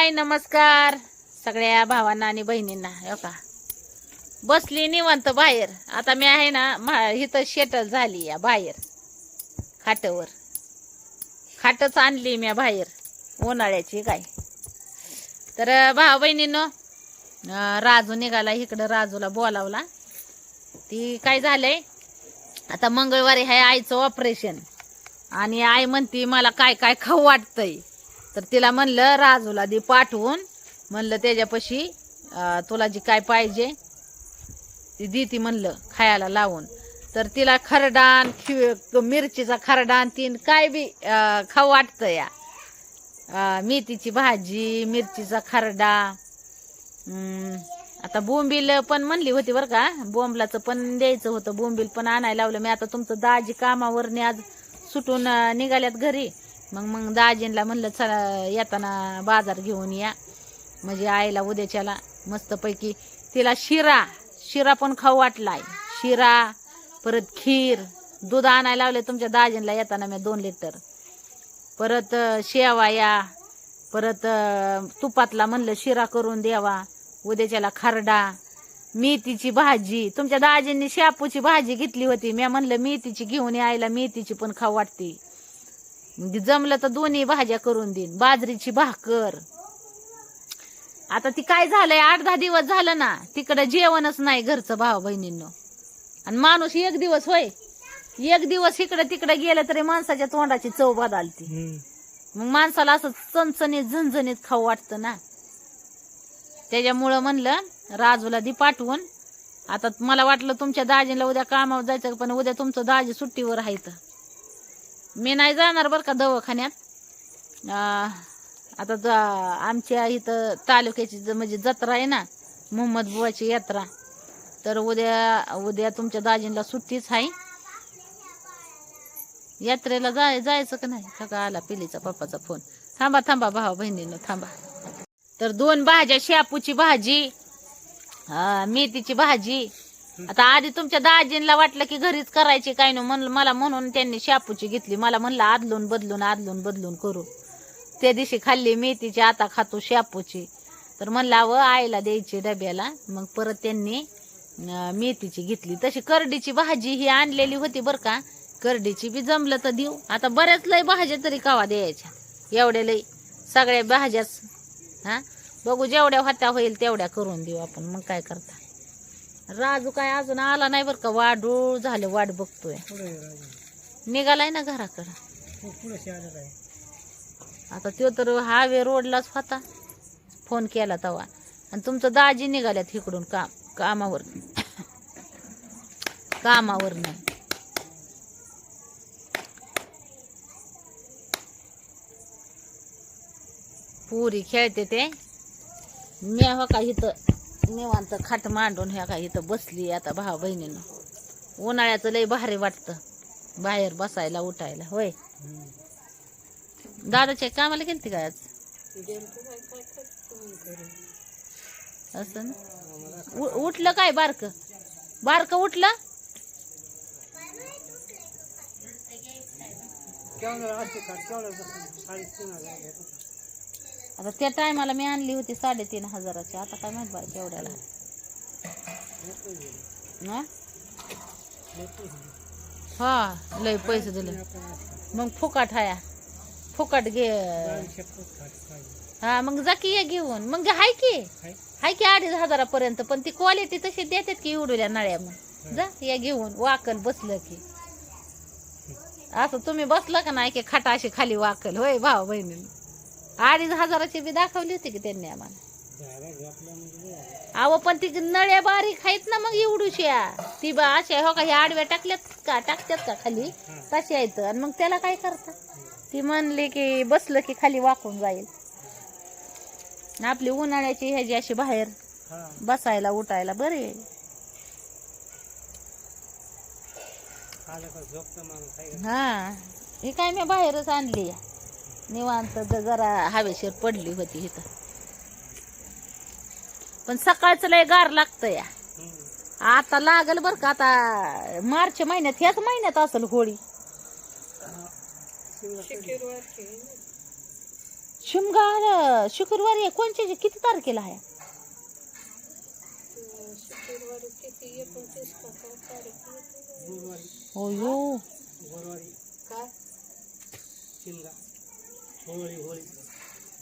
हाय नमस्कार. सगळ्या भावांना आणि बहिणींना हो का? बसली निवंत बाहेर. आता मी आहे ना मा- इथं शेटल झाली या बाहेर खाटवर. खाटच आणली मी बाहेर उन्हाळ्याची काय. तर भावा बहिणीनं राजू निघाला इकडं राजूला बोलावला. ती काय झालंय? आता मंगळवारी आहे आईचं ऑपरेशन आणि आई म्हणती मला काय काय खाऊ वाटतंय. तर तिला म्हणलं राजूला दे पाठवून. म्हणलं त्याच्यापाशी तुला जी काय पाहिजे ती दी ती म्हणलं खायला लावून. तर तिला खरडान खि- मिरचीचा खरडान तीन काय बी खाऊ वाटतं या. मेथीची भाजी मिरचीचा खरडा. आता बोंबील पण म्हणली होती बरं का. बोंबलाचं पण द्यायचं होतं बोंबील पण आणायला लावलं. मी आता तुमचं दाजी कामावरने आज सुटून निघाल्यात घरी. मग मग दाजींला म्हणलं चला येताना बाजार घेऊन या. म्हणजे आईला उद्याच्याला मस्तपैकी तिला शिरा शिरा पण खाऊ वाटलाय. शिरा परत खीर दूध आणायला लावले तुमच्या दाजींला येताना मी दोन लिटर. परत शेवाया परत तुपातला म्हणलं शिरा करून द्यावा. उद्याच्याला खरडा. मेथीची भाजी. तुमच्या दाजींनी शापूची भाजी घेतली होती. मी म्हणलं मेथीची घेऊन यायला मेथीची पण खाऊ वाटते. म्हणजे जमलं तर दोन्ही भाज्या करून देईन. बाजरीची भाकर. आता ती काय झालंय? आठ दहा दिवस झालं ना तिकडं जेवणच नाही घरचं भाऊ बहिणींनो आणि माणूस एक दिवस होय एक दिवस इकडं तिकडं गेलं तरी माणसाच्या तोंडाची चव बदलती. मग माणसाला असं चणचणीत झणझणीत खाऊ वाटतं ना. त्याच्यामुळं म्हणलं राजूला दी पाठवून. आता मला वाटलं तुमच्या दाजीला उद्या कामावर जायचं पण उद्या तुमचं दाजी सुट्टीवर आहे तर मी नाही जाणार बरं का दवाखान्यात. आता जा आमच्या इथं तालुक्याची ज- म्हणजे जत्रा आहे ना मोहम्मद बुवाची यात्रा. तर उद्या उद्या तुमच्या दाजींला सुट्टीच आहे. यात्रेला जाय जायचं का नाही? का आला पिलीचा पप्पाचा फोन. थांबा थांबा भावा बहिणीनं थांबा. तर दोन भाज्या शापूची भाजी मेथीची भाजी आता आधी तुमच्या दाजींला वाटलं की घरीच करायची काय नाही म्हणलं मला म्हणून त्यांनी शापूची घेतली. मला म्हणलं आदलून बदलून आदलून बदलून करू. त्या दिवशी खाल्ली मेथीची आता खातो शापूची. तर म्हणलं अव आईला द्यायची डब्याला. मग परत त्यांनी मेथीची घेतली. तशी करडीची भाजी ही आणलेली होती बरं का. करडीची बी जमलं तर देऊ. आता बऱ्याच लय भाज्या तरी कावा द्यायच्या. एवढ्या लय सगळ्या भाज्याच हा? बघू जेवढ्या होत्या होईल तेवढ्या करून देऊ आपण. मग काय करता? राजू काय अजून आला नाही बरं का वाढूळ झालं वाट बघतोय. निघालाय ना घराकडं. आता तो तर हायवे रोडलाच होता. फोन केला तवा. आणि तुमचं दाजी निघाल्यात इकडून काम कामावर. कामावर नाही. पुरी खेळते ते. मी हो का इथं? निवांत खाट मांडून ह्या काही इथं बसली आता भावा बहिणीनं. उन्हाळ्याचं लय भारी वाटतं. बाहेर बसायला उठायला. होय. दादाच्या कामाला गेलती काय आज? असं ना? उठलं काय बारक? बारक उठलं? आता त्या टायमाला मी आणली होती साडेतीन हजाराची. आता काय माहीत बाय केवढ्याला. हा? हा लय पैसे दिले. मग फुकाट हाया. फुकाट घे. हा मग जा की ये घेऊन. मग हाय की. हाय की अडीच हजारापर्यंत पण ती क्वालिटी तशी देतात की उडवल्या नळ्या मग. जा या घेऊन. वाकल बसलं की. असं तुम्ही बसलं का नाही की खाटा अशी खाली वाकल? होय भाऊ बहिणी अडीच हजाराची बी दाखवली होती की त्यांनी आम्हाला. अहो पण ती नळ्या बारीक आहेत ना मग एवढूश्या ती बा अशा हो का ह्या आडव्या टाकल्यात का टाकतात का खाली? तशी आहेत. आणि मग त्याला काय करता ती म्हणली की बसलं की खाली वाकून जाईल. आपली उन्हाळ्याची ह्याची अशी बाहेर बसायला उठायला बरे हा. हे काय मी बाहेरच आणली निवांत जरा हवेशीर पडली होती इथं. पण सकाळचं लय गार लागतं या. आता लागल बर का आता मार्च महिन्यात ह्याच महिन्यात असेल होळी. शिमगा शुक्रवारी आहे. कोणच्या किती तारखेला आहे? हो यो गुरुवारी काय शिमगा होळी होळी.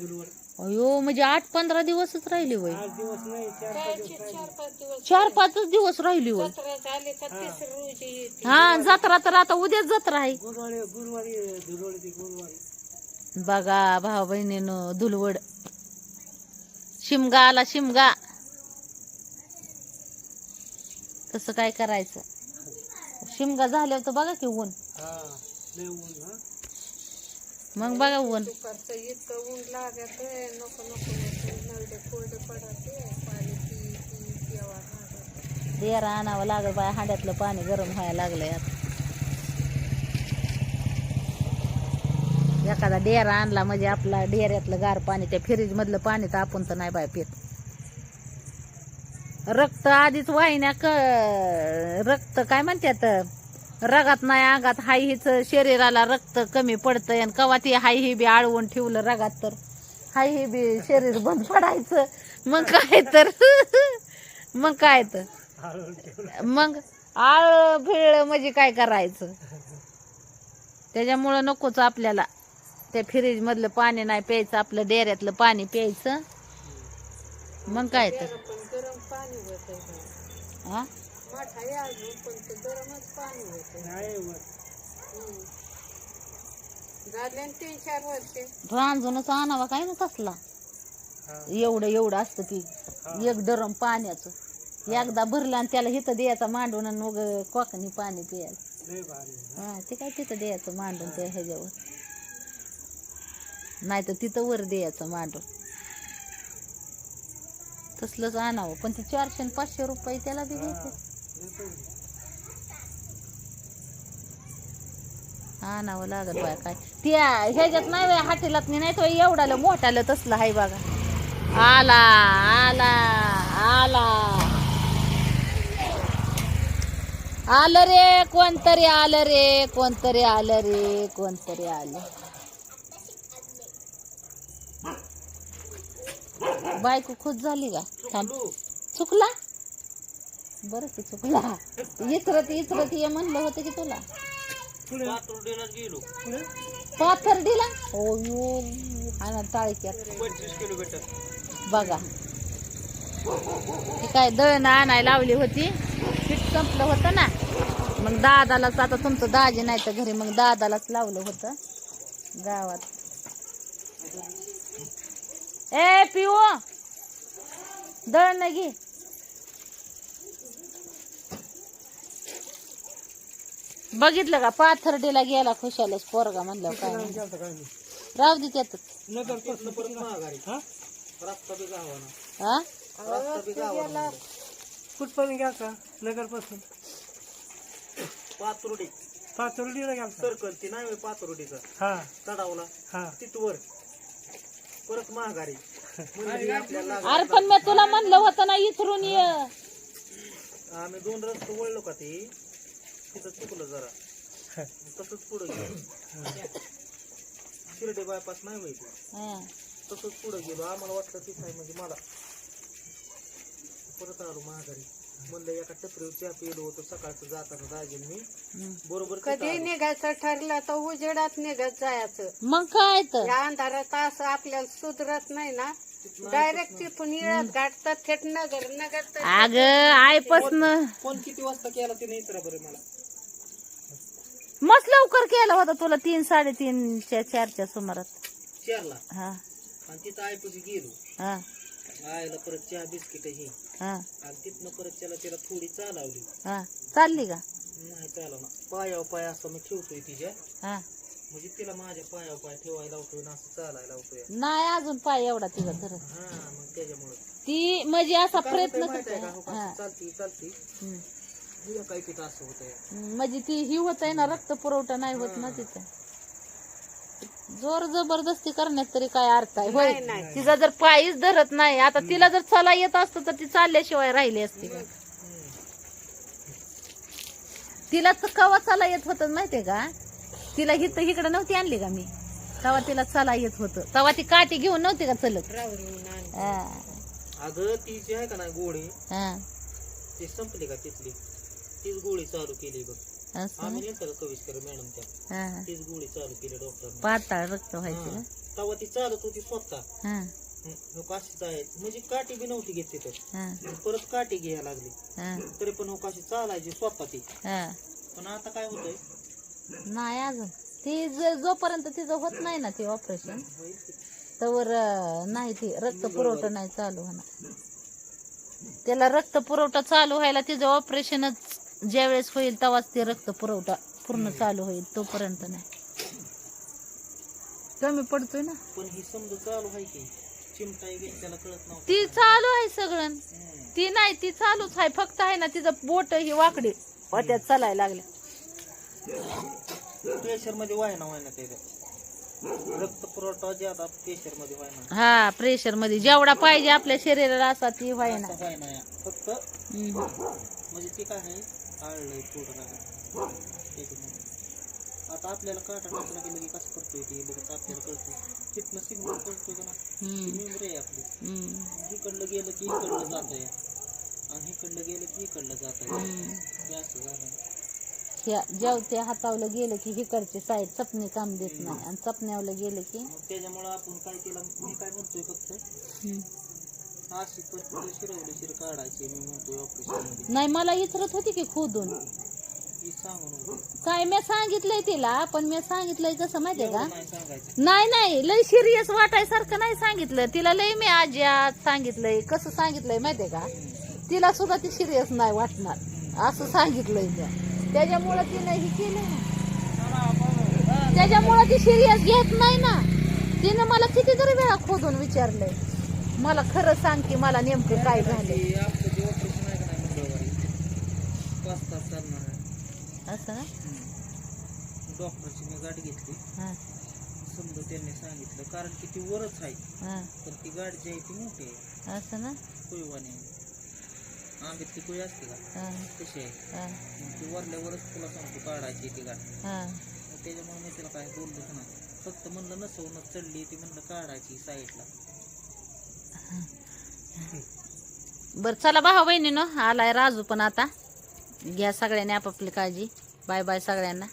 गुरुवारी अयो म्हणजे आठ पंधरा दिवसच राहिली वय. आठ दिवस नाही चार पाच दिवस चार राहिले. पाच दिवस चार पाचच दिवस राहिली वय. जत्रा झाली का तिसऱ्या रोजी येते. हा जत्रा तर आता उद्याच जत्रा आहे. गुरुवारी गुरुवारी गुरुवारी ती गुरुवारी. बघा भाऊ बहिणीनं धुलवड शिमगा आला शिमगा. कसं काय करायचं? शिमगा झाल्यावर तर बघा की ऊन. हा लय ऊन मग बघा ऊन. दुपारचं इतकं ऊन लागत नको नको नको. नळदे कोरडे पडते पाणी पी पी पिवा लागत डेरा आणावं लागल बाय हांड्यातलं पाणी गरम व्हायला लागलंय आता. एखादा डेरा आणला म्हणजे आपला डेऱ्यातलं गार पाणी त्या फ्रीज मधलं पाणी तर आपण तर नाही बाय पित. रक्त आधीच वाहिन्या क रक्त काय म्हणतात रगात नाही अंगात हाय हिच शरीराला रक्त कमी पडतंय आणि कवा ती हाय ही बी आळवून ठेवलं रगात तर. हाय ही बी शरीर बंद पडायचं. मग काय तर? मग काय तर? मग आळ भिळ म्हणजे काय करायचं? त्याच्यामुळं नकोच आपल्याला. त्या फ्रीज मधलं पाणी नाही प्यायचं आपलं डेऱ्यातलं पाणी प्यायचं. मग काय तर? पण गरम पाणी होत मोठा आहे अजून पण ते गरमच पाणी होत नाही वर झाले न तीन चार वर्षे रांजूनच आणावा काय ना तसला. हा एवढं एवढं असतं ती एक डरम पाण्याचं. एकदा भरलं आणि त्याला हिथं द्यायचा मांडून आणि मग कोकणी पाणी प्यायला. लय भारी हा ते काय तिथं द्यायचं मांडून त्या ह्याच्यावर. नाही तर तिथं वर द्यायचं मांडून. तसलंच आणावं. पण ते चारशे आणि पाचशे रुपये त्याला बी घ्यायचे. आणावं लागल बाय काय. त्या ह्याच्यात नाही बाय हाटेलात नाही तो एवढालं मोठालं तसलं हाय बघा. आला आला आला. आलं रे कोणतरी आलं रे कोणतरी आलं रे कोणतरी आलं. बायको खुश झाली का? थांब. चुकला? बरं की चुकला. इचरत इचरत ये म्हणलं होतं की तुला. पुढे? पुढे? पाथर्डीला? हो यो टाळक्यात. पंचवीस किलोमीटर. बघा. ती काय दळण आणायला लावली होती. पीठ संपलं होतं ना. मग दादालाच आता तुमचं दाजी नाही तर घरी मग दादालाच लावलं होतं. गावात. ए पिओ! दळण घे. बघितलं का? पाथर्डीला गेला खुशालच पोरगा म्हणलं काय नाही. राहू दे महागारी हा? कुठपर्यंत गेलता नगरपासून पातुर्डी पाचोरडीला गेलता सर्कल ती नाही होय पातुर्डीचा हा. चढावला. हा. तिथवर परत महागारी. म्हणजे आपल्याला अरे पण मी तुला म्हणलं होतं ना इथरून ये. आम्ही दोन रस्ते वळलो का ते? तिथं चुकलं जरा. तसंच पुढे गेलो. शिर्डे बायपास नाही हा. तसंच पुढे गेलो. आम्हाला वाटलं तिथं आहे म्हणजे मला. परत आलो महागारी म्हणलं एका टपरीवर चहा पिलो होतो. सकाळचं जाताना दाजीन. बरोबर कधी. निघायचं ठरलं तर उजेडात निघत जायचं. मग काय तर? या अंधारात असं आपल्याला सुधरत नाही ना. डायरेक्ट तिथून इळत गाठतात थेट नगर नगर अग आईपासन. फोन किती वाजता केला ते नाही तर बरं मला? मस्त लवकर केला होता तुला तीन साडेतीनच्या चारच्या सुमारात. चारला? हा. आणि तिथं आयपशी गेलो. हा. आयला परत चहा बिस्किट ही. हा. आणि तिथनं परत त्याला थोडी चालवली हा. चालली का? नाही चालव ना. पायावर पाय असं मी ठेवतोय तिच्या. हा. म्हणजे तिला माझ्या पायावर पाय ठेवायला लावतोय ना असं चालायला लावतोय. नाही अजून पाय एवढा तिला धरत हा मग त्याच्यामुळे. ती म्हणजे असा प्रयत्न माहीत आहे का? हो करते का? हा. चालती चालती. हम्म. असं होतंय? म्हणजे ती ही होत आहे ना रक्त पुरवठा नाही होत ना तिथं. जोर जबरदस्ती करण्यात तरी काय अर्थ आहे? होय. नाही, नाही. तिचा जर पायीच धरत नाही आता तिला जर चला येत असतं तर ती चालल्याशिवाय राहिली असती. का तिला तर कवा चाला येत होत माहितीये का? तिला हिथं इकडं नव्हती आणली का मी? तेव्हा तिला चला येत होतं. तेव्हा ती काठी घेऊन नव्हती का चलत? रावरून हा. अगं ती जी आहे का नाही गोळी हा. ती संपली का तिथली? तीच गोळी चालू केली बघ. असं? आम्ही का कविष्कर मॅडम त्या. हा. तीच गोळी चालू केली डॉक्टर पाताळ रक्त व्हायचं तेव्हा ती चालत होती स्वतः. हा. आहे म्हणजे काठी बी नव्हती घेत तिथं. हा. परत काठी घ्यायला लागली. हा. तरी पण हो काशी चालायची स्वतः ती. हा. पण आता काय होतंय? नाही अजून. ती ज- जोपर्यंत तिचं होत नाही ना ते ऑपरेशन होईल की. तवर अं, नाही ती रक्त पुरवठा नाही चालू होणार. त्याला रक्त पुरवठा चालू व्हायला तिचं ऑपरेशनच ज्यावेळेस होईल तेव्हाच ते रक्त पुरवठा पूर्ण चालू होईल तोपर्यंत नाही. कमी पडतोय ना? पण ही समजा चालू आहे की चिमटा गेली त्याला कळत नव्हतं. ती चालू आहे सगळं. ती नाही ती चालूच आहे. फक्त आहे ना तिचं बोट ही वाकडी. त्यात चालायला लागले प्रेशरमध्ये व्हायना व्हायना ते रक्त पुरवठा ज्यादा प्रेशरमध्ये व्हायना. हा प्रेशरमध्ये. जेवढा पाहिजे आपल्या शरीराला असा ती व्हायना. व्हायना. फक्त हम्म. म्हणजे ते काय आहे? आळलंय लागलं त्याच्यामुळे आता आपल्याला काटा टाकला गेलं की कसं करतोय ते लगेच आपल्याला कळतंय. तिथनं सिग्नल कळतोय का ना. मेमरी आहे आपली. इकडलं गेलं की इकडलं जातंय. आणि इकडलं गेलं की इकडलं जातंय. हम्म. हे असं झालं ह्या जेवत्या हातावलं गेलं की हिकडचे साईड चपणी काम देत नाही. आणि चपण्यावलं गेलं की त्याच्यामुळं आपण काय केलं? मी काय म्हणतोय फक्त? हम्म. अशी तर शिरवली शिर काढायची मी म्हणतोय ऑपरेशनमध्ये नाही मला इचरत होती की खोदून? ही. सांगू नको काय मी सांगितलंय तिला पण मी सांगितलंय कसं माहितीये का? एवढं नाही सांगायचं. नाही नाही लय सिरियस वाटायसारखं नाही सांगितलं. तिला लय मी आजी आज सांगितलंय कसं सांगितलंय माहितीये का? तिला सुद्धा ती सिरियस नाही वाटणार असं सांगितलंय मी त्याच्यामुळं तिने हे केलं. ना त्याच्यामुळं ती सिरियस घेत नाही ना. तिने मला कितीतरी वेळा खोदून विचारलंय. मला खरं सांग की मला नेमकं काय झालं ते पाच तास चालणार असं ना? डॉक्टरची मी गाडी घेतली. हा. समजा त्यांनी सांगितलं कारण की ती वरच आहे. हा. पण ती गाडी जी आहे ती मोठी आहे. असं ना? कुईवाणी आंब्यातली कुई असते का? हा. तशी आहे. हा. मग ती वरल्यावरच तुला सांगतो काढायची ती गाडी हा. मग त्याच्यामुळे मी तिला काय बोललोच नाही. फक्त म्हणलं नसवूनच चढली ती म्हणलं काढायची साईडला. बर चला भाऊ बहिणीनं आलाय राजू पण आता. घ्या सगळ्यांनी आपापली काळजी. बाय बाय सगळ्यांना.